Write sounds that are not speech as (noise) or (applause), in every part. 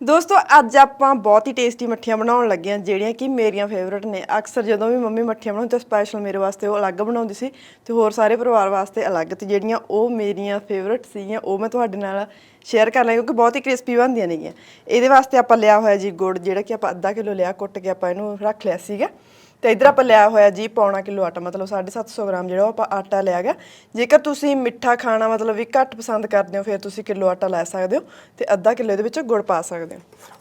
ਦੋਸਤੋ, ਅੱਜ ਆਪਾਂ ਬਹੁਤ ਹੀ ਟੇਸਟੀ ਮੱਠੀਆਂ ਬਣਾਉਣ ਲੱਗੇ ਹਾਂ, ਜਿਹੜੀਆਂ ਕਿ ਮੇਰੀਆਂ ਫੇਵਰਟ ਨੇ। ਅਕਸਰ ਜਦੋਂ ਵੀ ਮੰਮੀ ਮੱਠੀਆਂ ਬਣਾਉਂਦੀ ਤਾਂ ਸਪੈਸ਼ਲ ਮੇਰੇ ਵਾਸਤੇ ਉਹ ਅਲੱਗ ਬਣਾਉਂਦੀ ਸੀ ਤੇ ਹੋਰ ਸਾਰੇ ਪਰਿਵਾਰ ਵਾਸਤੇ ਅਲੱਗ ਤੇ ਜਿਹੜੀਆਂ ਉਹ ਮੇਰੀਆਂ ਫੇਵਰਟ ਸੀਗੀਆਂ, ਉਹ ਮੈਂ ਤੁਹਾਡੇ ਨਾਲ ਸ਼ੇਅਰ ਕਰ ਲਈ ਕਿਉਂਕਿ ਬਹੁਤ ਹੀ ਕ੍ਰਿਸਪੀ ਬਣਦੀਆਂ ਨੇਗੀਆਂ। ਇਹਦੇ ਵਾਸਤੇ ਆਪਾਂ ਲਿਆ ਹੋਇਆ ਜੀ ਗੁੜ, ਜਿਹੜਾ ਕਿ ਆਪਾਂ ਅੱਧਾ ਕਿਲੋ ਲਿਆ, ਕੁੱਟ ਕੇ ਆਪਾਂ ਇਹਨੂੰ ਰੱਖ ਲਿਆ ਸੀਗਾ। ਤੇ ਇਧਰ ਆਪਾਂ ਲਿਆ ਹੋਇਆ ਜੀ ਪੌਣਾ ਕਿਲੋ ਆਟਾ, ਮਤਲਬ 750 ਗ੍ਰਾਮ ਜਿਹੜਾ ਉਹ ਆਪਾਂ ਆਟਾ ਲਿਆ ਗਿਆ ਜੇਕਰ ਤੁਸੀਂ ਮਿੱਠਾ ਖਾਣਾ ਮਤਲਬ ਵੀ ਘੱਟ ਪਸੰਦ ਕਰਦੇ ਹੋ, ਫਿਰ ਤੁਸੀਂ ਕਿਲੋ ਆਟਾ ਲੈ ਸਕਦੇ ਹੋ ਤੇ ਅੱਧਾ ਕਿਲੋ ਇਹਦੇ ਵਿੱਚ ਗੁੜ ਪਾ ਸਕਦੇ ਹੋ।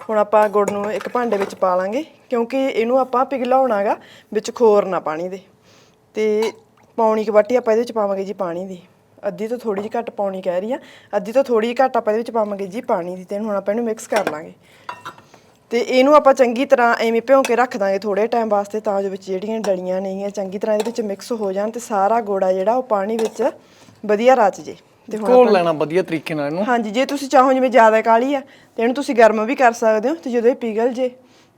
ਹੁਣ ਆਪਾਂ ਗੁੜ ਨੂੰ ਇੱਕ ਭਾਂਡੇ ਵਿੱਚ ਪਾ ਲਾਂਗੇ, ਕਿਉਂਕਿ ਇਹਨੂੰ ਆਪਾਂ ਪਿਘਲਾਉਣਾਗਾ ਵਿੱਚ ਖੋਰ ਨਾ ਪਾਣੀ ਦੇ। ਤੇ ਪੌਣੀ ਕੁ ਬਾਟੀ ਆਪਾਂ ਇਹਦੇ ਵਿੱਚ ਪਾਵਾਂਗੇ ਜੀ ਪਾਣੀ ਦੀ। ਅੱਧੀ ਤੋਂ ਥੋੜੀ ਜਿਹੀ ਘੱਟ ਪਾਉਣੀ ਕਹਿ ਰਹੀ ਆ ਅੱਧੀ ਤੋਂ ਥੋੜੀ ਜਿਹੀ ਘੱਟ ਆਪਾਂ ਇਹਦੇ ਵਿੱਚ ਪਾਵਾਂਗੇ ਜੀ ਪਾਣੀ ਦੀ ਤੇ ਹੁਣ ਆਪਾਂ ਇਹਨੂੰ ਮਿਕਸ ਕਰ ਲਾਂਗੇ। ਤੇ ਇਹਨੂੰ ਆਪਾਂ ਚੰਗੀ ਤਰ੍ਹਾਂ ਐਵੇਂ ਭਿਉਂ ਕੇ ਰੱਖ ਦਾਂਗੇ ਥੋੜੇ ਟਾਈਮ ਵਾਸਤੇ ਤਾਂ ਜੋ ਵਿੱਚ ਜਿਹੜੀਆਂ ਡਲੀਆਂ ਨੇਗੀਆਂ ਚੰਗੀ ਤਰ੍ਹਾਂ ਇਹਦੇ ਵਿੱਚ ਮਿਕਸ ਹੋ ਜਾਣ ਤੇ ਸਾਰਾ ਗੋੜਾ ਜਿਹੜਾ ਉਹ ਪਾਣੀ ਵਿੱਚ ਵਧੀਆ ਰਚ ਜੇ। ਤੇ ਹੁਣ ਘੋਲ ਲੈਣਾ ਵਧੀਆ ਤਰੀਕੇ ਨਾਲ ਇਹਨੂੰ। ਹਾਂਜੀ ਜੇ ਤੁਸੀਂ ਚਾਹੋ ਜਿਵੇਂ ਜ਼ਿਆਦਾ ਕਾਲੀ ਆ ਤੇ ਇਹਨੂੰ ਤੁਸੀਂ ਗਰਮ ਵੀ ਕਰ ਸਕਦੇ ਹੋ ਤੇ ਜਦੋਂ ਇਹ ਪਿਘਲ ਜੇ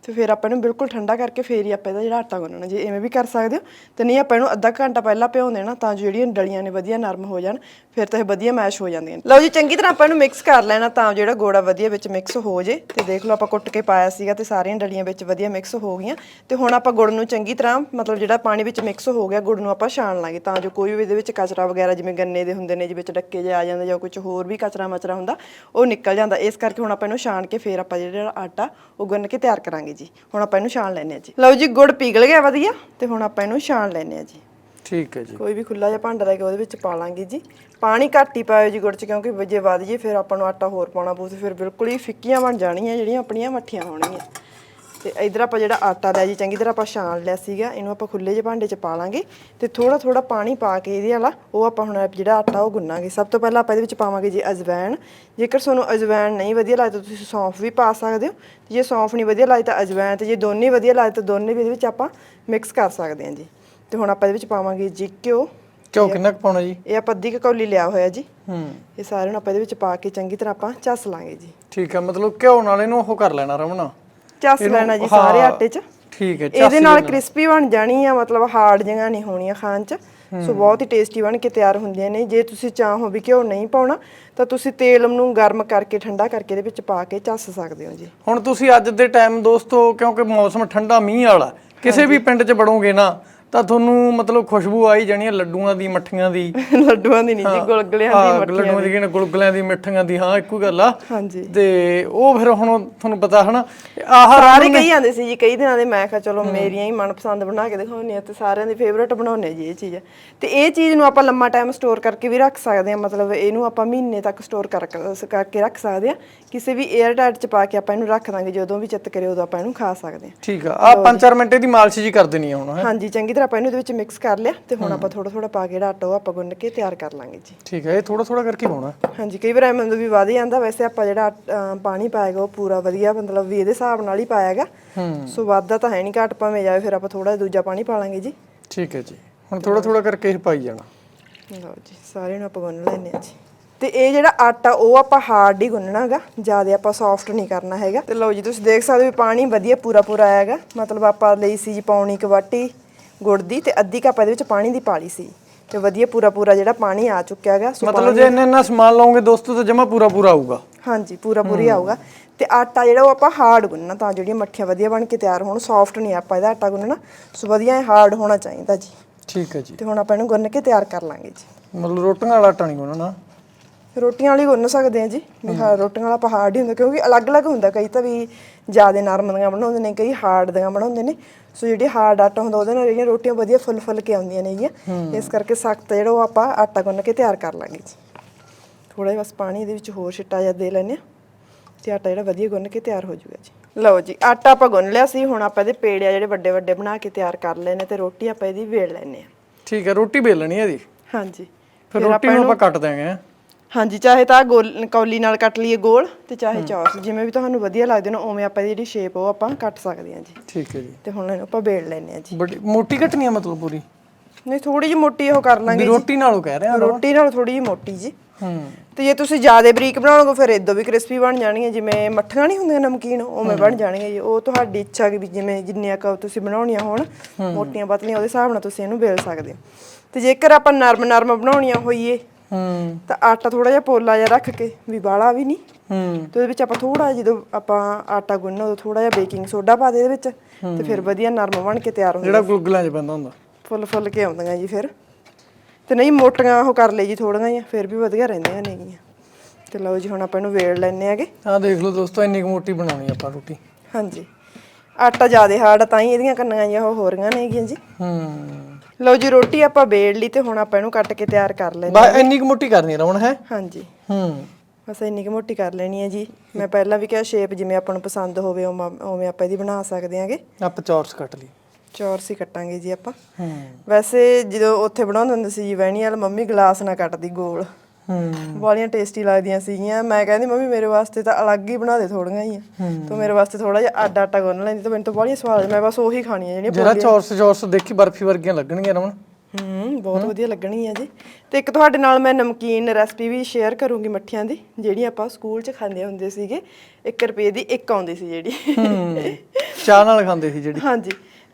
ਤੇ ਫਿਰ ਆਪਾਂ ਇਹਨੂੰ ਬਿਲਕੁਲ ਠੰਡਾ ਕਰਕੇ ਫੇਰ ਹੀ ਆਪਾਂ ਇਹਦਾ ਜਿਹੜਾ ਆਟਾ ਗੁੰਨਣਾ। ਜੇ ਐਵੇਂ ਵੀ ਕਰ ਸਕਦੇ ਹੋ, ਤੇ ਨਹੀਂ ਆਪਾਂ ਇਹਨੂੰ ਅੱਧਾ ਘੰਟਾ ਪਹਿਲਾਂ ਭਿਉਂ ਦੇਣਾ ਤਾਂ ਜੋ ਜਿਹੜੀਆਂ ਡਲੀਆਂ ਨੇ ਵਧੀਆ ਨਰਮ ਹੋ ਜਾਣ, ਫਿਰ ਤਾਂ ਇਹ ਵਧੀਆ ਮੈਸ਼ ਹੋ ਜਾਂਦੀਆਂ ਨੇ। ਲਓ ਜੀ, ਚੰਗੀ ਤਰ੍ਹਾਂ ਆਪਾਂ ਇਹਨੂੰ ਮਿਕਸ ਕਰ ਲੈਣਾ ਤਾਂ ਜਿਹੜਾ ਗੋੜਾ ਵਧੀਆ ਵਿੱਚ ਮਿਕਸ ਹੋ ਜੇ। ਤੇ ਦੇਖ ਲਓ ਆਪਾਂ ਕੁੱਟ ਕੇ ਪਾਇਆ ਸੀਗਾ ਤੇ ਸਾਰੀਆਂ ਡਲੀਆਂ ਵਿੱਚ ਵਧੀਆ ਮਿਕਸ ਹੋ ਗਈਆਂ। ਤੇ ਹੁਣ ਆਪਾਂ ਗੁੜ ਨੂੰ ਚੰਗੀ ਤਰ੍ਹਾਂ ਮਤਲਬ ਜਿਹੜਾ ਪਾਣੀ ਵਿੱਚ ਮਿਕਸ ਹੋ ਗਿਆ, ਗੁੜ ਨੂੰ ਆਪਾਂ ਛਾਣ ਲਾਂਗੇ ਤਾਂ ਜੋ ਕੋਈ ਵੀ ਇਹਦੇ ਵਿੱਚ ਕਚਰਾ ਵਗੈਰਾ ਜਿਵੇਂ ਗੰਨੇ ਦੇ ਹੁੰਦੇ ਨੇ, ਜਿਵੇਂ ਡੱਕੇ ਜੇ ਆ ਜਾਂਦੇ ਜਾਂ ਕੁਝ ਹੋਰ ਵੀ ਕਚਰਾ ਮਚਰਾ ਹੁੰਦਾ, ਉਹ ਨਿਕਲ ਜਾਂਦਾ। ਇਸ ਕਰਕੇ ਹੁਣ ਆਪਾਂ ਇਹਨੂੰ ਛਾਣ ਕੇ ਫੇਰ ਆਪਾਂ ਜਿਹੜਾ ਆਟਾ, ਉਹ ਗੁੰਨ ਕੇ ਤਿਆਰ ਕਰਾਂਗੇ। ਜੀ। ਹੁਣ ਆਪਾਂ ਇਹਨੂੰ ਛਾਣ ਲੈਣੇ ਆ ਜੀ। ਲਓ ਜੀ ਗੁੜ ਪਿਘਲ ਗਿਆ ਵਧੀਆ ਤੇ ਹੁਣ ਆਪਾਂ ਇਹਨੂੰ ਛਾਣ ਲੈਣੇ ਆ ਜੀ। ਠੀਕ ਹੈ ਜੀ। ਕੋਈ ਵੀ ਖੁੱਲਾ ਜਿਹਾ ਭਾਂਡਾ ਲੈ ਕੇ ਉਹਦੇ ਵਿੱਚ ਪਾ ਲਾਂਗੇ ਜੀ। ਪਾਣੀ ਘੱਟ ਹੀ ਪਾਇਓ ਜੀ ਗੁੜ ਚ ਕਿਉਂਕਿ ਜੇ ਵੱਧ ਜੇ ਫਿਰ ਆਪਾਂ ਨੂੰ ਆਟਾ ਹੋਰ ਪਾਉਣਾ ਪਊ ਤੇ ਫਿਰ ਬਿਲਕੁਲ ਹੀ ਫਿੱਕੀਆਂ ਬਣ ਜਾਣੀਆਂ ਜਿਹੜੀਆਂ ਆਪਣੀਆਂ ਮੱਠੀਆਂ ਹੋਣਗੀਆਂ। ਤੇ ਇਧਰ ਆਪਾਂ ਜਿਹੜਾ ਆਟਾ ਲਿਆ ਜੀ ਚੰਗੀ ਤਰ੍ਹਾਂ ਆਪਾਂ ਛਾਣ ਲਿਆ ਸੀਗਾ ਇਹਨੂੰ ਆਪਾਂ ਖੁੱਲੇ ਜਿਹੇ ਭਾਂਡੇ 'ਚ ਪਾ ਲਾਂਗੇ ਤੇ ਥੋੜਾ ਥੋੜਾ ਪਾਣੀ ਪਾ ਕੇ ਇਹਦੇ ਵਾਲਾ ਉਹ ਆਪਾਂ ਹੁਣ ਜਿਹੜਾ ਆਟਾ ਉਹ ਗੁੰਨਾਂਗੇ। ਸਭ ਤੋਂ ਪਹਿਲਾਂ ਆਪਾਂ ਇਹਦੇ ਵਿੱਚ ਪਾਵਾਂਗੇ ਜੀ ਅਜਵਾਇਣ ਜੇਕਰ ਤੁਹਾਨੂੰ ਅਜਵਾਇਣ ਨਹੀਂ ਵਧੀਆ ਲੱਗਦਾ ਤੁਸੀਂ ਸੌਂਫ ਵੀ ਪਾ ਸਕਦੇ ਹੋ। ਤੇ ਜੇ ਸੌਂਫ ਨਹੀਂ ਵਧੀਆ ਲੱਗਦਾ ਤਾਂ ਅਜਵਾਇਣ ਤੇ ਜੇ ਦੋਨੇ ਵਧੀਆ ਲੱਗਦਾ ਤਾਂ ਦੋਨੇ ਵੀ ਇਹਦੇ ਵਿੱਚ ਆਪਾਂ ਮਿਕਸ ਕਰ ਸਕਦੇ ਹਾਂ ਜੀ। ਤੇ ਹੁਣ ਆਪਾਂ ਇਹਦੇ ਵਿੱਚ ਪਾਵਾਂਗੇ ਜੀ ਘਿਓ। ਕਿਉਂ ਕਿੰਨਾ ਕੁ ਪਾਉਣਾ ਜੀ? ਇਹ ਆਪਾਂ ਅੱਧੀ ਕੁ ਕੌਲੀ ਲਿਆ ਹੋਇਆ ਜੀ। ਹੂੰ। ਇਹ ਸਾਰਿਆਂ ਨੂੰ ਆਪਾਂ ਇਹਦੇ ਵਿੱਚ ਪਾ ਕੇ ਚੰਗੀ ਤਰ੍ਹਾਂ ਆਪਾਂ ਚੱਸ ਲਾਂਗੇ ਜੀ। ਠੀਕ ਹੈ ਮਤਲਬ ਘਿਓ ਨਾਲ ਇਹਨੂੰ ਉਹ ਕਰ ਲੈਣਾ ਰਮਣਾ ਚੱਸ ਲੈਣਾ ਜੀ ਸਾਰੇ ਆਟੇ 'ਚ। ਠੀਕ ਹੈ ਇਹਦੇ ਨਾਲ ਕ੍ਰਿਸਪੀ ਬਣ ਜਾਣੀ ਆ ਮਤਲਬ ਹਾਰਡ ਜਿਹੀਆਂ ਨਹੀਂ ਹੋਣੀਆਂ ਖਾਣ 'ਚ। ਸੋ ਬਹੁਤ ਹੀ ਟੇਸਟੀ ਬਣ ਕੇ ਤਿਆਰ ਹੁੰਦੀਆਂ ਨੇ। ਜੇ ਤੁਸੀਂ ਚਾਹੋ ਵੀ ਘਿਓ ਨਹੀਂ ਪਾਉਣਾ ਤਾਂ ਤੁਸੀਂ ਤੇਲ ਨੂੰ ਗਰਮ ਕਰਕੇ ਠੰਡਾ ਕਰਕੇ ਇਹਦੇ ਵਿੱਚ ਪਾ ਕੇ ਚੱਸ ਸਕਦੇ ਹੋ ਜੀ। ਹੁਣ ਤੁਸੀਂ ਅੱਜ ਦੇ ਟਾਈਮ ਦੋਸਤੋ ਕਿਉਂਕਿ ਮੌਸਮ ਠੰਡਾ ਮੀਂਹ ਵਾਲਾ ਕਿਸੇ ਵੀ ਪਿੰਡ 'ਚ ਵੜੋਗੇ ਨਾ ਤਾਂ ਤੁਹਾਨੂੰ ਮਤਲਬ ਖੁਸ਼ਬੂ ਆਈ ਜਾਣੀ ਹੈ ਲੱਡੂਆਂ ਦੀ ਮੱਠੀਆਂ ਦੀ? (laughs) ਲੱਡੂਆਂ ਦੀ ਨਹੀਂ ਜੀ ਗੁਲਗੁਲਿਆਂ ਦੀ ਮੱਠੀਆਂ ਲੱਡੂਆਂ ਦੀ। ਕਿਹਨੇ ਗੁਲਗੁਲਿਆਂ ਦੀ ਮਿੱਠੀਆਂ ਦੀ ਹਾਂ ਇੱਕੋ ਗੱਲ ਆ। ਹਾਂਜੀ। ਤੇ ਉਹ ਫਿਰ ਹੁਣ ਤੁਹਾਨੂੰ ਪਤਾ ਹਨਾ ਆਹ ਸਾਰੇ ਕਹੀ ਜਾਂਦੇ ਸੀ ਜੀ ਕਈ ਦਿਨਾਂ ਦੇ ਮੈਂ ਕਿਹਾ ਚਲੋ ਮੇਰੀਆਂ ਹੀ ਮਨਪਸੰਦ ਬਣਾ ਕੇ ਦਿਖਾਉਣੀ ਆ ਤੇ ਸਾਰਿਆਂ ਦੀ ਫੇਵਰੇਟ ਬਣਾਉਣੇ ਜੀ ਇਹ ਚੀਜ਼। ਤੇ ਇਹ ਚੀਜ਼ ਨੂੰ ਆਪਾਂ ਲੰਮਾ ਟਾਈਮ ਸਟੋਰ ਕਰਕੇ ਵੀ ਰੱਖ ਸਕਦੇ ਆ ਮਤਲਬ ਇਹਨੂੰ ਆਪਾਂ ਮਹੀਨੇ ਤੱਕ ਸਟੋਰ ਕਰ ਕਰਕੇ ਰੱਖ ਸਕਦੇ ਆ ਕਿਸੇ ਵੀ 에ਅਰ ਟਾਈਟ ਚ ਪਾ ਕੇ ਆਪਾਂ ਇਹਨੂੰ ਰੱਖ ਦਾਂਗੇ ਜਦੋਂ ਵੀ ਚਿੱਤ ਕਰੇ ਉਦੋਂ ਆਪਾਂ ਇਹਨੂੰ ਖਾ ਸਕਦੇ ਆ ਠੀਕ ਆ ਆ 5-4 ਮਿੰਟ ਦੀ ਮਾਲਿਸ਼ ਜੀ ਕਰ ਦੇਣੀ ਆ ਹੁਣ। ਹਾਂਜੀ ਚੰਗੀ ਤਰ੍ਹਾਂ ਆਪਾਂ ਇਹਨੂੰ ਇਹਦੇ ਵਿੱਚ ਮਿਕਸ ਕਰ ਲਿਆ ਤੇ ਹੁਣ ਆਪਾਂ ਥੋੜਾ ਥੋੜਾ ਪਾ ਕੇ ਜਿਹੜਾ ਆਟਾ ਉਹ ਆਪਾਂ ਗੁੰਨ ਕੇ ਤਿਆਰ ਕਰ ਲਾਂਗੇ ਜੀ। ਠੀਕ ਹੈ ਇਹ ਥੋੜਾ ਥੋੜਾ ਕਰਕੇ ਪਾਉਣਾ ਹਾਂਜੀ ਕਈ ਵਾਰ ਐਵੇਂ ਵੀ ਵਧ ਜਾਂਦਾ ਵੈਸੇ ਆਪਾਂ ਜਿਹੜਾ ਪਾਣੀ ਪਾਏਗਾ ਉਹ ਪੂਰਾ ਵਧੀਆ ਮਤਲਬ ਵੀ ਇਹਦੇ ਹਿਸਾਬ ਨਾਲ ਹੀ ਪਾਏਗਾ। ਸੋ ਵੱਧਦਾ ਤਾਂ ਹੈ ਨਹੀਂ ਘੱਟ ਭਾਵੇਂ ਜਾਵੇ ਫਿਰ ਆਪਾਂ ਥੋੜਾ ਦੂਜਾ ਪਾਣੀ ਪਾ ਲਾਂਗੇ ਜੀ। ਠੀਕ ਹੈ ਜੀ। ਹੁਣ ਥੋੜਾ ਥੋੜਾ ਕਰਕੇ ਇਹ ਪਾਈ ਜਾਣਾ। ਲਓ ਜੀ ਸਾਰਿਆਂ ਨੂੰ ਆਪਾਂ ਗੁੰਨ ਲੈਣੇ ਆ ਜੀ। ਤੇ ਇਹ ਜਿਹੜਾ ਆਟਾ ਉਹ ਆਪਾਂ ਹਾਰਡ ਹੀ ਗੁੰਨਣਾ ਹੈਗਾ ਜ਼ਿਆਦਾ ਆਪਾਂ ਸੌਫਟ ਨਹੀਂ ਕਰਨਾ ਹੈਗਾ। ਤੇ ਲਓ ਜੀ ਤੁਸੀਂ ਦੇਖ ਸਕਦੇ ਹੋ ਪਾਣੀ ਵਧੀਆ ਪੂਰਾ ਪੂਰਾ ਆਇਆਗਾ। ਮਤਲਬ ਆਪਾਂ ਲਈ ਸੀ ਜੀ ਪੌਣੀ ਕੁ ਵਾਟੀ ਗੁੜ ਦੀ ਤੇ ਅੱਧੀ ਕੱਪ ਇਹਦੇ ਵਿੱਚ ਪਾਣੀ ਦੀ ਪਾਲੀ ਸੀ। ਤੇ ਵਧੀਆ ਪੂਰਾ ਪੂਰਾ ਜਿਹੜਾ ਪਾਣੀ ਆ ਚੁੱਕਿਆ ਹੈਗਾ ਸੋ ਮਤਲਬ ਜੇ ਇੰਨਾ ਇੰਨਾ ਸਮਾਨ ਲਾਉਂਗੇ ਦੋਸਤੋ ਤਾਂ ਜਮਾ ਪੂਰਾ ਪੂਰਾ ਆਊਗਾ। ਹਾਂਜੀ ਪੂਰਾ ਪੂਰੀ ਆਊਗਾ। ਤੇ ਆਟਾ ਜਿਹੜਾ ਉਹ ਆਪਾਂ ਹਾਰਡ ਗੁੰਨਣਾ ਤਾਂ ਜਿਹੜੀਆਂ ਮੱਠੀਆਂ ਵਧੀਆ ਬਣ ਕੇ ਤਿਆਰ ਹੋਣ ਸੌਫਟ ਨਹੀਂ ਆਪਾਂ ਇਹਦਾ ਆਟਾ ਗੁੰਨਣਾ। ਸੋ ਵਧੀਆ ਹਾਰਡ ਹੋਣਾ ਚਾਹੀਦਾ ਜੀ। ਠੀਕ ਹੈ ਜੀ। ਤੇ ਹੁਣ ਆਪਾਂ ਇਹਨੂੰ ਗੁੰਨ ਕੇ ਤਿਆਰ ਕਰ ਲਾਂਗੇ ਜੀ। ਮਤਲਬ ਰੋਟੀਆਂ ਵਾਲਾ ਆਟਾ ਨਹੀਂ ਗੁੰਨਣਾ? ਰੋਟੀਆਂ ਵਾਲੀ ਗੁੰਨ ਸਕਦੇ ਆ ਜੀ। ਵੀ ਹਾਂ ਰੋਟੀਆਂ ਵਾਲਾ ਪਹਾੜ ਹੀ ਹੁੰਦਾ ਕਿਉਂਕਿ ਅਲੱਗ-ਅਲੱਗ ਹੁੰਦਾ। ਕਈ ਤਾਂ ਵੀ ਜ਼ਿਆਦਾ ਨਰਮ ਦੀਆਂ ਬਣਾਉਂਦੇ ਨੇ ਕਈ ਹਾਰਡ ਦੀਆਂ ਬਣਾਉਂਦੇ ਨੇ। ਸੋ ਜਿਹੜੀ ਹਾਰਡ ਆਟਾ ਹੁੰਦਾ ਉਹਦੇ ਨਾਲ ਜਿਹੜੀਆਂ ਰੋਟੀਆਂ ਵਧੀਆ ਫੁੱਲ-ਫੁੱਲ ਕੇ ਆਉਂਦੀਆਂ ਨੇਗੀਆਂ। ਇਸ ਕਰਕੇ ਸਖਤ ਜਿਹੜਾ ਉਹ ਆਪਾਂ ਆਟਾ ਗੁੰਨ ਕੇ ਤਿਆਰ ਕਰ ਲਾਂਗੇ ਜੀ। ਥੋੜਾ ਜਿਹਾ ਬਸ ਪਾਣੀ ਇਹਦੇ ਵਿੱਚ ਹੋਰ ਛਿੱਟਾ ਜਿਹਾ ਦੇ ਆ ਤੇ ਆਟਾ ਜਿਹੜਾ ਵਧੀਆ ਗੁੰਨ ਕੇ ਤਿਆਰ ਹੋ ਜਾਊਗਾ ਜੀ। ਲਓ ਜੀ ਆਟਾ ਆਪਾਂ ਗੁੰਨ ਲਿਆ ਸੀ ਹੁਣ ਆਪਾਂ ਇਹਦੇ ਪੇੜੇ ਆ ਜਿਹੜੇ ਵੱਡੇ ਵੱਡੇ ਬਣਾ ਕੇ ਤਿਆਰ ਕਰ ਲੈਣੇ ਤੇ ਰੋਟੀ ਆਪਾਂ ਇਹਦੀ ਵੇਲ ਲੈਣੇ ਆ ਠੀਕ ਹੈ ਰੋਟੀ ਵੇਲਣੀ ਹੈ ਜੀ ਹਾਂਜੀ। ਫਿਰ ਰੋਟੀ ਨੂੰ ਆਪਾਂ ਕੱਟ ਦਿਆਂਗੇ ਹੈਂ। ਹਾਂਜੀ ਚਾਹੇ ਤਾਂ ਗੋਲ ਕੌਲੀ ਨਾਲ ਕੱਟ ਲਈਏ ਗੋਲ ਤੇ ਚਾਹੇ ਚੌਰਸ ਜਿਵੇਂ ਵੀ ਤੁਹਾਨੂੰ ਵਧੀਆ ਲੱਗਦੇ ਨੇ ਉਵੇਂ ਆਪਾਂ ਜਿਹੜੀ ਸ਼ੇਪ ਉਹ ਆਪਾਂ ਕੱਟ ਸਕਦੇ ਹਾਂ ਜੀ। ਠੀਕ ਹੈ ਜੀ। ਤੇ ਹੁਣ ਇਹਨੂੰ ਆਪਾਂ ਵੇਲ ਲੈਣੇ ਆ ਜੀ। ਬੜੀ ਮੋਟੀ ਕੱਟਣੀ ਆ ਮਤਲਬ ਪੂਰੀ? ਨਹੀਂ ਥੋੜੀ ਜਿਹੀ ਮੋਟੀ ਉਹ ਕਰ ਵੀ ਲਾਂਗੇ ਰੋਟੀ ਨਾਲੋਂ ਕਹਿ ਰਿਹਾ ਰੋਟੀ ਨਾਲ ਥੋੜੀ ਜਿਹੀ ਮੋਟੀ ਜੀ। ਹੂੰ। ਤੇ ਜੇ ਤੁਸੀਂ ਜ਼ਿਆਦਾ ਬਰੀਕ ਬਣਾਓਗੇ ਫਿਰ ਇਦੋਂ ਵੀ ਕ੍ਰਿਸਪੀ ਬਣ ਜਾਣਗੀਆਂ ਜਿਵੇਂ ਮੱਠੀਆਂ ਨਹੀਂ ਹੁੰਦੀਆਂ ਨਮਕੀਨ ਉਵੇਂ ਬਣ ਜਾਣਗੀਆਂ ਜੀ। ਉਹ ਤੁਹਾਡੀ ਇੱਛਾ ਕਿ ਵੀ ਜਿਵੇਂ ਜਿੰਨੀਆਂ ਕੁ ਤੁਸੀਂ ਬਣਾਉਣੀਆਂ ਹੋਣ ਮੋਟੀਆਂ ਪਤਲੀਆਂ ਉਹਦੇ ਹਿਸਾਬ ਨਾਲ ਤੁਸੀਂ ਇਹਨੂੰ ਵੇਲ ਸਕਦੇ ਹੋ। ਤੇ ਜੇਕਰ ਆਪਾਂ ਨਰਮ ਨਰਮ ਬਣਾਉਣੀਆਂ ਹੋਈਏ ਹੂੰ ਤਾਂ ਆਟਾ ਥੋੜਾ ਜਿਹਾ ਪੋਲਾ ਜਿਹਾ ਰੱਖ ਕੇ ਵੀ ਬਾਲਾ ਵੀ ਨਹੀਂ। ਹੂੰ। ਤੇ ਉਹਦੇ ਵਿੱਚ ਆਪਾਂ ਥੋੜਾ ਜਦੋਂ ਆਪਾਂ ਆਟਾ ਗੁੰਨਣਾ ਉਦੋਂ ਥੋੜਾ ਜਿਹਾ ਬੇਕਿੰਗ ਸੋਡਾ ਪਾ ਦੇ ਇਹਦੇ ਵਿੱਚ ਤੇ ਫਿਰ ਵਧੀਆ ਨਰਮ ਬਣ ਕੇ ਤਿਆਰ ਹੋ ਜਿਹੜਾ ਗੁਲਗੁਲਾਂ 'ਚ ਪੈਂਦਾ ਹੁੰਦਾ। ਫੁੱਲ ਫੁੱਲ ਕੇ ਆਉਂਦੀਆਂ ਜੀ ਫਿਰ। ਤੇ ਨਹੀਂ ਮੋਟੀਆਂ ਉਹ ਕਰ ਲਈ ਜੀ ਥੋੜੀਆਂ ਜਿਹੀਆਂ ਫਿਰ ਵੀ ਵਧੀਆ ਰਹਿੰਦੀਆਂ ਨੇਗੀਆਂ ਤੇ ਲਓ ਜੀ ਹੁਣ ਆਪਾਂ ਇਹਨੂੰ ਵੇੜ ਲੈਣੇ ਆਗੇ ਆਹ ਦੇਖ ਲਓ ਦੋਸਤੋ ਇੰਨੀ ਕੁ ਮੋਟੀ ਬਣਾਉਣੀ ਆਪਾਂ ਰੋਟੀ। ਹਾਂਜੀ। ਆਟਾ ਜ਼ਿਆਦਾ ਹਾਰਡ ਤਾਂ ਹੀ ਇਹਦੀਆਂ ਕੰਨੀਆਂ ਜਿਹੀਆਂ ਉਹ ਹੋ ਰਹੀਆਂ ਨੇਗੀਆਂ ਜੀ। ਹੂੰ। ਲਓ ਜੀ ਰੋਟੀ ਆਪਾਂ ਵੇੜ ਲਈ ਤੇ ਹੁਣ ਆਪਾਂ ਇਹਨੂੰ ਕੱਟ ਕੇ ਤਿਆਰ ਕਰ ਲੈਣੀ ਬਾ ਇੰਨੀ ਕੁ ਮੋਟੀ ਕਰਨੀ ਰਮਣ ਹੈ? ਹਾਂਜੀ। ਹੂੰ। ਬਸ ਇੰਨੀ ਕੁ ਮੋਟੀ ਕਰ ਲੈਣੀ ਹੈ ਜੀ। ਮੈਂ ਪਹਿਲਾਂ ਵੀ ਕਿਹਾ ਸ਼ੇਪ ਜਿਵੇਂ ਆਪਾਂ ਨੂੰ ਪਸੰਦ ਹੋਵੇ ਉਵੇਂ ਉਵੇਂ ਆਪਾਂ ਇਹਦੀ ਬਣਾ ਸਕਦੇ ਆਂਗੇ। ਆਪਾਂ ਚੌਰਸ ਕੱਟ ਲਈ। ਚੌਰਸ ਹੀ ਕੱਟਾਂਗੇ ਜੀ ਆਪਾਂ। ਹੂੰ। ਵੈਸੇ ਜਦੋਂ ਉੱਥੇ ਬਣਾਉਂਦੇ ਹੁੰਦੇ ਸੀ ਜੀ ਵਹਿਣੀ ਵਾਲ ਮੰਮੀ ਗਲਾਸ ਨਾਲ ਕੱਟਦੀ ਗੋਲ। ਵਾਲੀਆਂ ਟੇਸਟੀ ਲੱਗਦੀਆਂ ਸੀਗੀਆਂ। ਮੈਂ ਕਹਿੰਦੀ ਮੰਮੀ ਮੇਰੇ ਵਾਸਤੇ ਤਾਂ ਅਲੱਗ ਹੀ ਬਣਾ ਦੇ ਥੋੜੀਆਂ ਹੀ। ਤੂੰ ਮੇਰੇ ਵਾਸਤੇ ਥੋੜਾ ਜਿਹਾ ਅੱਡ ਆਟਾ ਗੁੰਨ ਲੈਂਦੀ ਤਾਂ ਮੈਨੂੰ ਤਾਂ ਬਾਲੀਆਂ ਸਵਾਦ ਮੈਂ ਬਸ ਉਹੀ ਖਾਣੀਆਂ ਜਿਹੜੀਆਂ ਜਿਹੜਾ ਚੌਰਸ ਚੌਰਸ ਦੇਖੀ ਬਰਫੀ ਵਰਗੀਆਂ ਲੱਗਣਗੀਆਂ ਰਮਣ ਹੂੰ ਬਹੁਤ ਵਧੀਆ ਲੱਗਣਗੀਆਂ ਜੀ। ਤੇ ਇੱਕ ਤੁਹਾਡੇ ਨਾਲ ਮੈਂ ਨਮਕੀਨ ਰੈਸਪੀ ਵੀ ਸ਼ੇਅਰ ਕਰੂੰਗੀ ਮੱਠੀਆਂ ਦੀ ਜਿਹੜੀ ਆਪਾਂ ਸਕੂਲ 'ਚ ਖਾਂਦੇ ਹੁੰਦੇ ਸੀਗੇ। 1 ਰੁਪਏ ਦੀ ਇੱਕ ਆਉਂਦੀ ਸੀ ਜਿਹੜੀ। ਹੂੰ। ਚਾਹ ਨਾਲ ਖਾਂਦੇ ਸੀ ਜਿਹੜੀ। ਹਾਂਜੀ।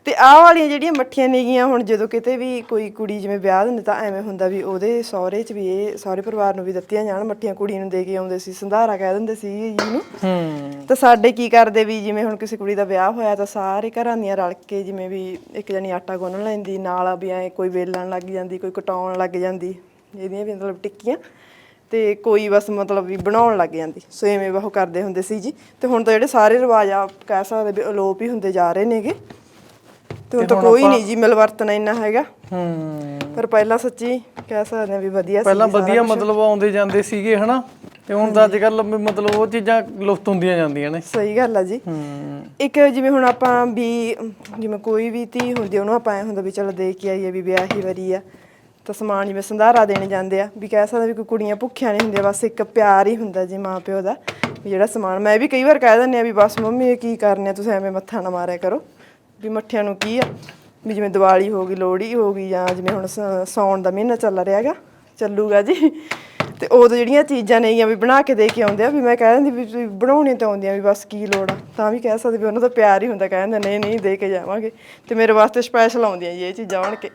ਤੇ ਆਹ ਵਾਲੀਆਂ ਜਿਹੜੀਆਂ ਮੱਠੀਆਂ ਨੇਗੀਆਂ ਹੁਣ ਜਦੋਂ ਕਿਤੇ ਵੀ ਕੋਈ ਕੁੜੀ ਜਿਵੇਂ ਵਿਆਹ ਦਿੰਦੇ ਤਾਂ ਐਵੇਂ ਹੁੰਦਾ ਵੀ ਉਹਦੇ ਸਹੁਰੇ 'ਚ ਵੀ ਇਹ ਸਹੁਰੇ ਪਰਿਵਾਰ ਨੂੰ ਵੀ ਦਿੱਤੀਆਂ ਜਾਣ ਮੱਠੀਆਂ ਕੁੜੀ ਨੂੰ ਦੇ ਕੇ ਆਉਂਦੇ ਸੀ ਸੰਧਾਰਾ ਕਹਿ ਦਿੰਦੇ ਸੀ ਜੀ ਨੂੰ। ਹੂੰ। ਤਾਂ ਸਾਡੇ ਕੀ ਕਰਦੇ ਵੀ ਜਿਵੇਂ ਹੁਣ ਕਿਸੇ ਕੁੜੀ ਦਾ ਵਿਆਹ ਹੋਇਆ ਤਾਂ ਸਾਰੇ ਘਰਾਂ ਦੀਆਂ ਰਲ ਕੇ ਜਿਵੇਂ ਵੀ ਇੱਕ ਜਣੀ ਆਟਾ ਗੁੰਨ ਲੈਂਦੀ ਨਾਲ ਵੀ ਐ ਕੋਈ ਵੇਲਣ ਲੱਗ ਜਾਂਦੀ ਕੋਈ ਕਟਾਉਣ ਲੱਗ ਜਾਂਦੀ ਇਹਦੀਆਂ ਵੀ ਮਤਲਬ ਟਿੱਕੀਆਂ ਤੇ ਕੋਈ ਬਸ ਮਤਲਬ ਵੀ ਬਣਾਉਣ ਲੱਗ ਜਾਂਦੀ ਸੋ ਐਵੇਂ ਉਹ ਕਰਦੇ ਹੁੰਦੇ ਸੀ ਜੀ। ਤੇ ਹੁਣ ਤਾਂ ਜਿਹੜੇ ਸਾਰੇ ਰਿਵਾਜ ਆ ਕਹਿ ਸਕਦੇ ਵੀ ਅਲੋਪ ਹੀ ਹੁੰਦੇ ਜਾ ਰਹੇ ਨੇਗੇ। ਤੇ ਹੁਣ ਤਾਂ ਕੋਈ ਨਹੀਂ ਜੀ ਮਿਲਵਰਤਨ ਇੰਨਾ ਹੈਗਾ। ਹੂੰ। ਪਰ ਪਹਿਲਾਂ ਸੱਚੀ ਕਹਿ ਸਕਦੇ ਆ ਵੀ ਵਧੀਆ ਸੀ ਪਹਿਲਾਂ ਵਧੀਆ ਮਤਲਬ ਆਉਂਦੇ ਜਾਂਦੇ ਸੀਗੇ ਹਨਾ? ਤੇ ਹੁਣ ਤਾਂ ਅੱਜ ਕੱਲ ਮਤਲਬ ਉਹ ਚੀਜ਼ਾਂ ਲੁਫਤ ਹੁੰਦੀਆਂ ਜਾਂਦੀਆਂ ਨੇ। ਸਹੀ ਗੱਲ ਆ ਜੀ। ਹੂੰ। ਇੱਕ ਜਿਵੇਂ ਹੁਣ ਆਪਾਂ ਵੀ ਜਿਵੇਂ ਕੋਈ ਵੀ ਧੀ ਹੁੰਦੀ ਉਹਨੂੰ ਆਪਾਂ ਐ ਹੁੰਦਾ ਵੀ ਚਲੋ ਦੇਖ ਕੇ ਆਈਏ ਵੀ ਵਿਆਹ ਹੀ ਵਰੀ ਆ। ਤਾਂ ਸਮਾਨ ਜਿਵੇਂ ਸੰਧਾਰਾ ਦੇਣ ਜਾਂਦੇ ਆ ਵੀ ਕਹਿ ਸਕਦੇ ਵੀ ਕੋਈ ਕੁੜੀਆਂ ਭੁੱਖੀਆਂ ਨਹੀਂ ਹੁੰਦੀਆਂ ਬਸ ਇੱਕ ਪਿਆਰ ਹੀ ਹੁੰਦਾ ਜੀ ਮਾਂ ਪਿਓ ਦਾ ਜਿਹੜਾ ਸਮਾਨ। ਮੈਂ ਵੀ ਕਈ ਵਾਰ ਕਹਿ ਦਿੰਦੀ ਆ ਵੀ ਬਸ ਮੰਮੀ ਇਹ ਕੀ ਕਰਨੇ ਆ ਤੁਸੀਂ ਐਵੇਂ ਮੱਥਾ ਨਾ ਮਾਰਿਆ ਕਰੋ। ਵੀ ਮੱਠਿਆਂ ਨੂੰ ਕੀ ਆ? ਵੀ ਜਿਵੇਂ ਦੀਵਾਲੀ ਹੋ ਗਈ ਲੋਹੜੀ ਹੋ ਗਈ ਜਾਂ ਜਿਵੇਂ ਹੁਣ ਸ- ਸਾਉਣ ਦਾ ਮਹੀਨਾ ਚੱਲ ਰਿਹਾ ਹੈਗਾ ਚੱਲੂਗਾ ਜੀ। ਤੇ ਉਦੋਂ ਜਿਹੜੀਆਂ ਚੀਜ਼ਾਂ ਨੇਗੀਆਂ ਵੀ ਬਣਾ ਕੇ ਦੇ ਕੇ ਆਉਂਦੇ ਆ ਵੀ ਮੈਂ ਕਹਿ ਦਿੰਦੀ ਵੀ ਤੁਸੀਂ ਬਣਾਉਣੀਆਂ ਤਾਂ ਆਉਂਦੀਆਂ ਵੀ ਬਸ ਕੀ ਲੋੜ ਆ? ਤਾਂ ਵੀ ਕਹਿ ਸਕਦੇ ਵੀ ਉਹਨਾਂ ਦਾ ਪਿਆਰ ਹੀ ਹੁੰਦਾ ਕਹਿੰਦੇ ਨਹੀਂ ਨਹੀਂ ਦੇ ਕੇ ਜਾਵਾਂਗੇ। ਤੇ ਮੇਰੇ ਵਾਸਤੇ ਸਪੈਸ਼ਲ ਆਉਂਦੀਆਂ ਜੀ ਇਹ ਚੀਜ਼ਾਂ ਬਣ ਕੇ।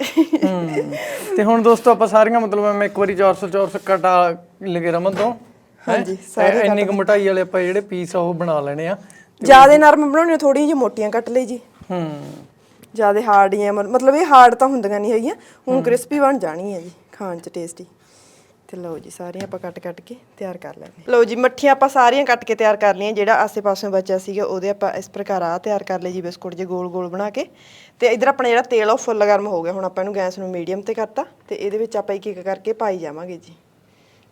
ਤੇ ਹੁਣ ਦੋਸਤੋ ਆਪਾਂ ਸਾਰੀਆਂ ਮਤਲਬ ਮੈਂ ਇੱਕ ਵਾਰੀ 400 400 ਕਟਾ ਲਗੇ ਰਮਨ ਤੋਂ ਹੈਂ? ਹਾਂਜੀ, ਤੇ ਇੰਨੀ ਕੁ ਮੋਟਾਈ ਵਾਲੇ ਆਪਾਂ ਜਿਹੜੇ ਪੀਸ ਆ ਉਹ ਬਣਾ ਲੈਣੇ ਆ। ਜ਼ਿਆਦਾ ਨਰਮ ਬਣਾਉਣੀਆਂ ਥੋੜੀਆਂ ਜਿਹੀ ਮੋਟੀਆਂ ਕੱਟ ਲਈ ਜੀ। ਹੂੰ। ਜ਼ਿਆਦਾ ਹਾਰਡ ਹੀ ਆ ਮਤ- ਮਤਲਬ ਇਹ ਹਾਰਡ ਤਾਂ ਹੁੰਦੀਆਂ ਨਹੀਂ ਹੈਗੀਆਂ। ਹੁਣ ਕ੍ਰਿਸਪੀ ਬਣ ਜਾਣੀ ਹੈ ਜੀ ਖਾਣ 'ਚ ਟੇਸਟੀ ਤੇ ਲਓ ਜੀ ਸਾਰੀਆਂ ਆਪਾਂ ਕੱਟ ਕੱਟ ਕੇ ਤਿਆਰ ਕਰ ਲੈਣੇ ਲਓ ਜੀ ਮੱਠੀਆਂ ਆਪਾਂ ਸਾਰੀਆਂ ਕੱਟ ਕੇ ਤਿਆਰ ਕਰ ਲਈਆਂ ਜਿਹੜਾ ਆਸੇ-ਪਾਸਿਓਂ ਬਚਿਆ ਸੀਗਾ ਉਹਦੇ ਆਪਾਂ ਇਸ ਪ੍ਰਕਾਰ ਆ ਤਿਆਰ ਕਰ ਲਏ ਜੀ ਬਿਸਕੁਟ ਜੇ ਗੋਲ-ਗੋਲ ਬਣਾ ਕੇ। ਤੇ ਇਧਰ ਆਪਣਾ ਜਿਹੜਾ ਤੇਲ ਆ ਉਹ ਫੁੱਲ ਗਰਮ ਹੋ ਗਿਆ। ਹੁਣ ਆਪਾਂ ਇਹਨੂੰ ਗੈਸ ਨੂੰ ਮੀਡੀਅਮ ਤੇ ਕਰਤਾ। ਤੇ ਇਹਦੇ ਵਿੱਚ ਆਪਾਂ ਇੱਕ ਇੱਕ ਕਰਕੇ ਪਾਈ ਜਾਵਾਂਗੇ ਜੀ।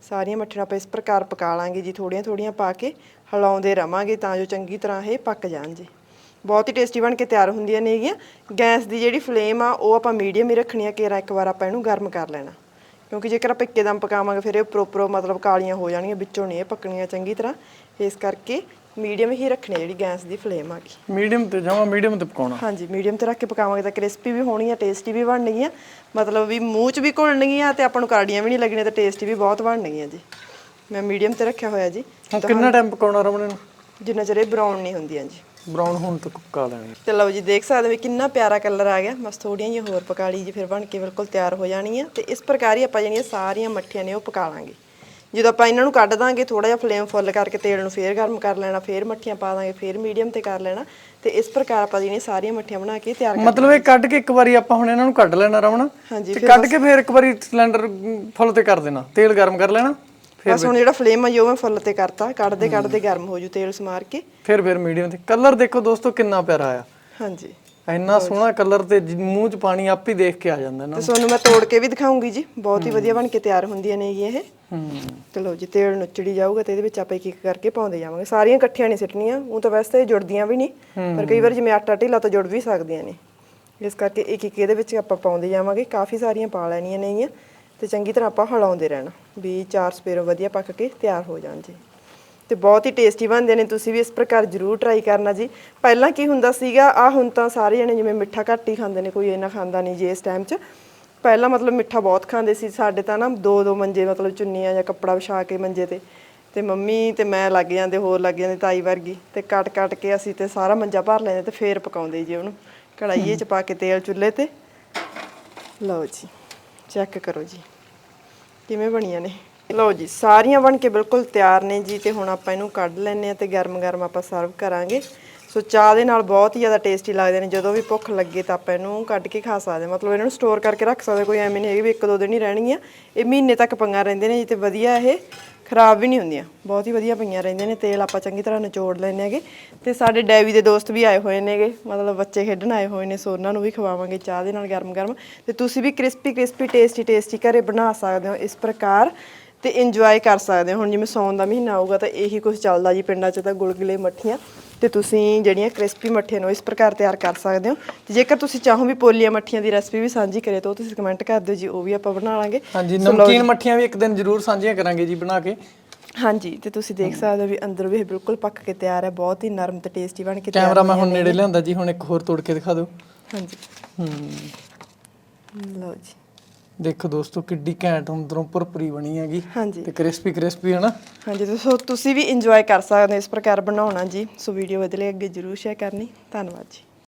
ਸਾਰੀਆਂ ਮੱਠੀਆਂ ਆਪਾਂ ਇਸ ਪ੍ਰਕਾਰ ਪਕਾ ਲਾਂਗੇ ਜੀ ਥੋੜੀਆਂ ਥੋੜੀਆਂ ਪਾ ਕੇ ਹਿਲਾਉਂਦੇ ਰਵਾਂਗੇ ਤਾਂ ਜੋ ਚੰਗੀ ਤਰ੍ਹਾਂ ਇਹ ਪੱਕ ਜਾਣ ਜੀ। ਬਹੁਤ ਹੀ ਟੇਸਟੀ ਬਣ ਕੇ ਤਿਆਰ ਹੁੰਦੀਆਂ ਨੇਗੀਆਂ। ਗੈਸ ਦੀ ਜਿਹੜੀ ਫਲੇਮ ਆ ਉਹ ਆਪਾਂ ਮੀਡੀਅਮ ਹੀ ਰੱਖਣੀ ਆ ਕੇਰਾ ਇੱਕ ਵਾਰ ਆਪਾਂ ਇਹਨੂੰ ਗਰਮ ਕਰ ਲੈਣਾ। ਕਿਉਂਕਿ ਜੇਕਰ ਆਪਾਂ ਇੱਕਦਮ ਪਕਾਵਾਂਗੇ ਫਿਰ ਇਹ ਪ੍ਰੋਪਰ ਮਤਲਬ ਕਾਲੀਆਂ ਹੋ ਜਾਣਗੀਆਂ ਵਿੱਚੋਂ ਨਹੀਂ ਇਹ ਪੱਕਣੀਆਂ ਚੰਗੀ ਤਰ੍ਹਾਂ। ਇਸ ਕਰਕੇ ਮੀਡੀਅਮ ਹੀ ਰੱਖਣੀ ਆ ਜਿਹੜੀ ਗੈਸ ਦੀ ਫਲੇਮ ਆ ਗਈ। ਮੀਡੀਅਮ ਤੇ ਜਾਵਾਂ ਮੀਡੀਅਮ ਤੇ ਪਕਾਉਣਾ? ਹਾਂਜੀ ਮੀਡੀਅਮ ਤੇ ਰੱਖ ਕੇ ਪਕਾਵਾਂਗੇ ਤਾਂ ਕ੍ਰਿਸਪੀ ਵੀ ਹੋਣੀ ਆ ਟੇਸਟੀ ਵੀ ਬਣਨਗੀਆਂ। ਮਤਲਬ ਵੀ ਮੂੰਹ 'ਚ ਵੀ ਘੁਲਣਗੀਆਂ ਤੇ ਆਪਾਂ ਨੂੰ ਕਾੜੀਆਂ ਵੀ ਨਹੀਂ ਲੱਗਣੀਆਂ ਤੇ ਟੇਸਟੀ ਵੀ ਬਹੁਤ ਬਣਨਗੀਆਂ ਜੀ। ਮੈਂ ਮੀਡੀਅਮ ਤੇ ਰੱਖਿਆ ਹੋਇਆ ਜੀ। ਹੁਣ ਕਿੰਨਾ ਟਾਈਮ ਪਕਾਉਣਾ ਰਮਨ ਨੂੰ ਜਿੰਨਾ ਚਿਰ ਇਹ ਬਰਾਊਨ ਨਹੀਂ ਹੁੰਦੀਆਂ ਜੀ। ਬਰਾਊਨ ਹੋਣ ਤੱਕ ਪਕਾ ਲੈਣੀ ਤੇ ਲਓ ਜੀ ਦੇਖ ਸਕਦੇ ਹੋ ਕਿੰਨਾ ਪਿਆਰਾ ਕਲਰ ਆ ਗਿਆ। ਬਸ ਥੋੜੀਆਂ ਜਿਹੀਆਂ ਹੋਰ ਪਕਾ ਲਈ ਜੀ ਫਿਰ ਬਣ ਕੇ ਬਿਲਕੁਲ ਤਿਆਰ ਹੋ ਜਾਣੀਆਂ। ਤੇ ਇਸ ਪ੍ਰਕਾਰ ਹੀ ਆਪਾਂ ਜਿਹੜੀਆਂ ਸਾਰੀਆਂ ਮੱਠੀਆਂ ਨੇ ਉਹ ਪਕਾ ਲਾਂਗੇ। ਜਦੋਂ ਆਪਾਂ ਇਹਨਾਂ ਨੂੰ ਕੱਢ ਦਾਂਗੇ ਥੋੜਾ ਜਿਹਾ ਫਲੇਮ ਫੁੱਲ ਕਰਕੇ ਤੇਲ ਨੂੰ ਫੇਰ ਗਰਮ ਕਰ ਲੈਣਾ ਫੇਰ ਮੱਠੀਆਂ ਪਾ ਦਾਂਗੇ ਫੇਰ ਮੀਡੀਅਮ ਤੇ ਕਰ ਲੈਣਾ। ਤੇ ਇਸ ਪ੍ਰਕਾਰ ਆਪਾਂ ਜਿਹੜੀਆਂ ਸਾਰੀਆਂ ਮੱਠੀਆਂ ਬਣਾ ਕੇ ਤਿਆਰ ਕਰ ਮਤਲਬ ਇਹ ਕੱਢ ਕੇ ਇੱਕ ਵਾਰੀ ਆਪਾਂ ਹੁਣ ਇਹਨਾਂ ਨੂੰ ਕੱਢ ਲੈਣਾ ਹਾਂਜੀ, ਤੇ ਕੱਢ ਕੇ ਫਿਰ ਇੱਕ ਵਾਰੀ ਸਿਲੰਡਰ ਫੁੱਲ ਤੇ ਕਰ ਦੇਣਾ। ਤੇਲ ਗਰਮ ਕਰ ਲੈਣਾ। ਬਸ ਹੁਣ ਜਿਹੜਾ ਫਲੇਮ ਆ ਜੀ ਮੈਂ ਫੁੱਲ ਤੇ ਕਰਤਾ ਕੱਢਦੇ ਕੱਢਦੇ ਗਰਮ ਹੋ ਜੂ ਤੇਲ ਸਮਾਰ ਕੇ। ਫਿਰ ਫਿਰ ਮੀਡੀਅਮ ਤੇ ਕਲਰ ਦੇਖੋ ਦੋਸਤੋ ਕਿੰਨਾ ਪਿਆਰਾ ਆਇਆ ਹਾਂਜੀ। ਇੰਨਾ ਸੋਹਣਾ ਕਲਰ ਤੇ ਮੂੰਹ 'ਚ ਪਾਣੀ ਆਪ ਹੀ ਦੇਖ ਕੇ ਆ ਜਾਂਦਾ ਨਾ ਤੇ ਤੁਹਾਨੂੰ ਮੈਂ ਤੋੜ ਕੇ ਵੀ ਦਿਖਾਉਂਗੀ ਜੀ। ਬਹੁਤ ਹੀ ਵਧੀਆ ਬਣ ਕੇ ਤਿਆਰ ਹੁੰਦੀਆਂ ਨੇ ਇਹ। ਚਲੋ ਜੀ ਤੇਲ ਨੁੱਚੜੀ ਜਾਊਗਾ ਤੇ ਇਹਦੇ ਵਿੱਚ ਆਪਾਂ ਇੱਕ ਇੱਕ ਕਰਕੇ ਪਾਉਂਦੇ ਜਾਵਾਂਗੇ। ਸਾਰੀਆਂ ਇਕੱਠੀਆਂ ਨਹੀਂ ਸਿੱਟਣੀਆਂ ਉਹ ਤਾਂ ਵੈਸੇ ਜੁੜਦੀਆਂ ਵੀ ਨਹੀਂ ਪਰ ਕਈ ਵਾਰ ਜਿਵੇਂ ਆਟਾ ਢਿੱਲਾ ਤਾਂ ਜੁੜ ਵੀ ਸਕਦੀਆਂ ਨੇ। ਇਸ ਕਰਕੇ ਇੱਕ ਇੱਕ ਇਹਦੇ ਵਿੱਚ ਆਪਾਂ ਪਾਉਂਦੇ ਜਾਵਾਂਗੇ। ਕਾਫੀ ਸਾਰੀਆਂ ਪਾ ਲੈਣੀਆਂ ਨੇਗੀਆਂ ਤੇ ਚੰਗੀ ਤਰ੍ਹਾਂ ਆਪਾਂ ਹਲਾਉਂਦੇ ਰਹਿਣਾ, ਵੀ ਚਾਰ ਸਪੇਰੋ ਵਧੀਆ ਪੱਕ ਕੇ ਤਿਆਰ ਹੋ ਜਾਣ ਜੀ। ਤੇ ਬਹੁਤ ਹੀ ਟੇਸਟੀ ਬਣਦੇ ਨੇ, ਤੁਸੀਂ ਵੀ ਇਸ ਪ੍ਰਕਾਰ ਜ਼ਰੂਰ ਟਰਾਈ ਕਰਨਾ ਜੀ। ਪਹਿਲਾਂ ਕੀ ਹੁੰਦਾ ਸੀਗਾ ਆ ਹੁਣ ਤਾਂ ਸਾਰੇ ਜਣੇ ਜਿਵੇਂ ਮਿੱਠਾ ਘੱਟ ਹੀ ਖਾਂਦੇ ਨੇ, ਕੋਈ ਇੰਨਾ ਖਾਂਦਾ ਨਹੀਂ ਜੀ ਇਸ ਟਾਈਮ 'ਚ। ਪਹਿਲਾਂ ਮਤਲਬ ਮਿੱਠਾ ਬਹੁਤ ਖਾਂਦੇ ਸੀ, ਸਾਡੇ ਤਾਂ ਨਾ ਦੋ ਦੋ ਮੰਜੇ ਮਤਲਬ ਚੁੰਨੀਆਂ ਜਾਂ ਕੱਪੜਾ ਵਿਛਾ ਕੇ ਮੰਜੇ ਤੇ। ਤੇ ਮੰਮੀ ਤੇ ਮੈਂ ਲੱਗ ਜਾਂਦੇ, ਹੋਰ ਲੱਗ ਜਾਂਦੇ ਤਾਈ ਵਰਗੀ, ਤੇ ਕੱਟ ਕੱਟ ਕੇ ਅਸੀਂ ਤੇ ਸਾਰਾ ਮੰਜਾ ਭਰ ਲੈਂਦੇ ਤੇ ਫੇਰ ਪਕਾਉਂਦੇ ਜੀ ਉਹਨੂੰ। ਕੜਾਈਏ 'ਚ ਪਾ ਕੇ ਤੇਲ ਚੁੱਲ੍ਹੇ ਤੇ। ਲਓ ਜੀ ਚੈੱਕ ਕਰੋ ਜੀ। ਕਿਵੇਂ ਬਣੀਆਂ ਨੇ? ਲਓ ਜੀ, ਸਾਰੀਆਂ ਬਣ ਕੇ ਬਿਲਕੁਲ ਤਿਆਰ ਨੇ ਜੀ, ਤੇ ਹੁਣ ਆਪਾਂ ਇਹਨੂੰ ਕੱਢ ਲੈਣੇ ਆ ਤੇ ਗਰਮ-ਗਰਮ ਆਪਾਂ ਸਰਵ ਕਰਾਂਗੇ। ਸੋ ਚਾਹ ਦੇ ਨਾਲ ਬਹੁਤ ਹੀ ਜ਼ਿਆਦਾ ਟੇਸਟੀ ਲੱਗਦੇ ਨੇ। ਜਦੋਂ ਵੀ ਭੁੱਖ ਲੱਗੇ ਤਾਂ ਆਪਾਂ ਇਹਨੂੰ ਕੱਢ ਕੇ ਖਾ ਸਕਦੇ ਹਾਂ। ਮਤਲਬ ਇਹਨਾਂ ਨੂੰ ਸਟੋਰ ਕਰਕੇ ਰੱਖ ਸਕਦੇ ਕੋਈ ਐਵੇਂ ਨਹੀਂ ਹੈਗੀ ਵੀ ਇੱਕ ਦੋ ਦਿਨ ਹੀ ਰਹਿਣਗੀਆਂ। ਇਹ ਮਹੀਨੇ ਤੱਕ ਪੰਗਾ ਰਹਿੰਦੇ ਨੇ ਜੀ ਤੇ ਵਧੀਆ ਇਹ ਖਰਾਬ ਵੀ ਨਹੀਂ ਹੁੰਦੀਆਂ। ਬਹੁਤ ਹੀ ਵਧੀਆ ਪਈਆਂ ਰਹਿੰਦੀਆਂ ਨੇ। ਤੇਲ ਆਪਾਂ ਚੰਗੀ ਤਰ੍ਹਾਂ ਨਿਚੋੜ ਲੈਣੇ ਹੈਗੇ। ਤੇ ਸਾਡੇ ਡੈਵੀ ਦੇ ਦੋਸਤ ਵੀ ਆਏ ਹੋਏ ਨੇਗੇ। ਮਤਲਬ ਬੱਚੇ ਖੇਡਣ ਆਏ ਹੋਏ ਨੇ, ਸੋ ਉਹਨਾਂ ਨੂੰ ਵੀ ਖਵਾਵਾਂਗੇ ਚਾਹ ਦੇ ਨਾਲ ਗਰਮ-ਗਰਮ। ਤੇ ਤੁਸੀਂ ਵੀ ਕ੍ਰਿਸਪੀ ਕ੍ਰਿਸਪੀ ਟੇਸਟੀ ਟੇਸਟੀ ਘਰੇ ਬਣਾ ਸਕਦੇ ਹੋ। ਇਸ ਪ੍ਰਕਾਰ ਤੇ ਇੰਜੋਏ ਕਰ ਸਕਦੇ ਹੋ। ਹੁਣ ਜਿਵੇਂ ਸੌਣ ਦਾ ਮਹੀਨਾ ਆਊਗਾ ਤਾਂ ਇਹੀ ਕੁਝ ਚੱਲਦਾ ਜੀ ਪਿੰਡਾਂ 'ਚ ਤਾਂ ਗੁਲਗੁਲੇ ਮੱਠੀਆਂ। ਤੇ ਤੁਸੀਂ ਜਿਹੜੀਆਂ ਕ੍ਰਿਸਪੀ ਮੱਠੀਆਂ ਨੂੰ ਇਸ ਪ੍ਰਕਾਰ ਤਿਆਰ ਕਰ ਸਕਦੇ ਹੋ। ਤੇ ਜੇਕਰ ਤੁਸੀਂ ਚਾਹੋ ਵੀ ਪੋਲੀਆਂ ਮੱਠੀਆਂ ਦੀ ਰੈਸਪੀ ਵੀ ਸਾਂਝੀ ਕਰੇ ਤਾਂ ਉਹ ਤੁਸੀਂ ਕਮੈਂਟ ਕਰ ਦਿਓ ਜੀ ਉਹ ਵੀ ਆਪਾਂ ਬਣਾ ਲਾਂਗੇ। ਹਾਂਜੀ ਨਮਕੀਨ ਮੱਠੀਆਂ ਵੀ ਇੱਕ ਦਿਨ ਜ਼ਰੂਰ ਸਾਂਝੀਆਂ ਕਰਾਂਗੇ ਜੀ ਬਣਾ ਕੇ। ਹਾਂਜੀ ਤੇ ਤੁਸੀਂ ਦੇਖ ਸਕਦੇ ਹੋ ਵੀ ਅੰਦਰ ਵੀ ਇਹ ਬਿਲਕੁਲ ਪੱਕ ਕੇ ਤਿਆਰ ਹੈ ਬਹੁਤ ਹੀ ਨਰਮ ਤੇ ਟੇਸਟੀ ਬਣ ਕੇ ਤਿਆਰ ਕੈਮਰਾ ਮੈਂ ਹੁਣ ਨੇੜੇ ਲਿਆਂਦਾ ਜੀ ਹੁਣ ਇੱਕ ਹੋਰ ਤੋੜ ਕੇ ਦਿਖਾ ਦਿਓ। ਹਾਂਜੀ। ਹੂੰ। ਲਓ ਜੀ। ਦੇਖੋ ਦੋਸਤੋ ਕਿੱਡੀ ਘੈਂਟ ਅੰਦਰੋਂ ਭੁਰਭੁਰੀ ਬਣੀ ਹੈਗੀ ਹਾਂਜੀ। ਤੇ ਕ੍ਰਿਸਪੀ ਕ੍ਰਿਸਪੀ ਹੈ ਨਾ ਹਾਂਜੀ ਤੇ ਸੋ ਤੁਸੀਂ ਵੀ ਇੰਜੋਏ ਕਰ ਸਕਦੇ ਹੋ ਇਸ ਪ੍ਰਕਾਰ ਬਣਾਉਣਾ ਜੀ। ਸੋ ਵੀਡੀਓ ਵਧੀਆ ਲੱਗੇ ਅੱਗੇ ਜਰੂਰ ਸ਼ੇਅਰ ਕਰਨੀ। ਧੰਨਵਾਦ ਜੀ।